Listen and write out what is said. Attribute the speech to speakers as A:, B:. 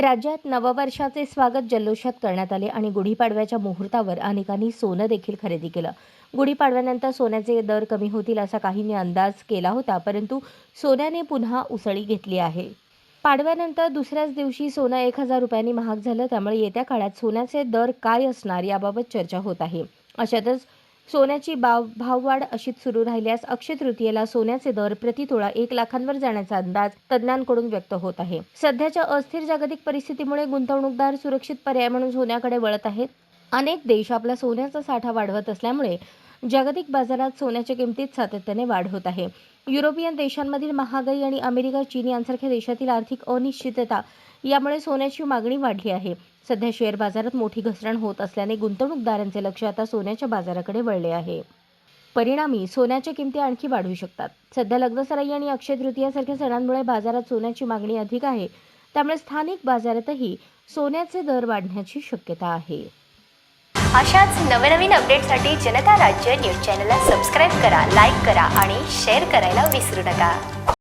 A: राज्यात नववर्षाचे स्वागत जल्लोषात करण्यात आले आणि गुढीपाडव्याच्या मुहूर्तावर अनेकांनी सोनं देखील खरेदी केलं. गुढीपाडव्यानंतर सोन्याचे दर कमी होतील असा काहींनी अंदाज केला होता परंतु सोन्याने पुन्हा उसळी घेतली आहे. पाडव्यानंतर दुसऱ्याच दिवशी सोनं एक हजार रुपयांनी महाग झालं त्यामुळे येत्या काळात सोन्याचे दर काय असणार याबाबत चर्चा होत आहे. अशातच सोन्याची बाव भाववाढ अशीच सुरू राहिल्यास अक्षय तृतीयेला सोन्याचे दर प्रतितोळा एक लाखांवर जाण्याचा अंदाज तज्ज्ञांकडून व्यक्त होत आहे. सध्याच्या अस्थिर जागतिक परिस्थितीमुळे गुंतवणूकदार सुरक्षित पर्याय म्हणून सोन्याकडे वळत आहेत. अनेक देश आपला सोन्याचा साठा वाढवत असल्यामुळे जागतिक बाजारात सोन्याच्या किमतीत सातत्याने वाढ होत आहे. युरोपियन देशांमधील महागाई आणि अमेरिका चीन यांसारख्या देशातील आर्थिक अनिश्चितता यामुळे सोन्याची मागणी वाढली आहे. सध्या शेअर बाजारात मोठी घसरण होत असल्याने गुंतवणूकदारांचे लक्ष आता सोन्याच्या बाजाराकडे वळले आहे. परिणामी सोन्याच्या किमती आणखी वाढू शकतात. सध्या लग्नसराई आणि अक्षय तृतीयासारख्या सणांमुळे बाजारात सोन्याची मागणी अधिक आहे. त्यामुळे स्थानिक बाजारातही सोन्याचे दर वाढण्याची शक्यता आहे.
B: अशाच नवनवीन अपडेटसाठी जनता राज्य न्यूज चॅनलला सबस्क्राईब करा लाईक करा आणि शेअर करायला विसरू नका.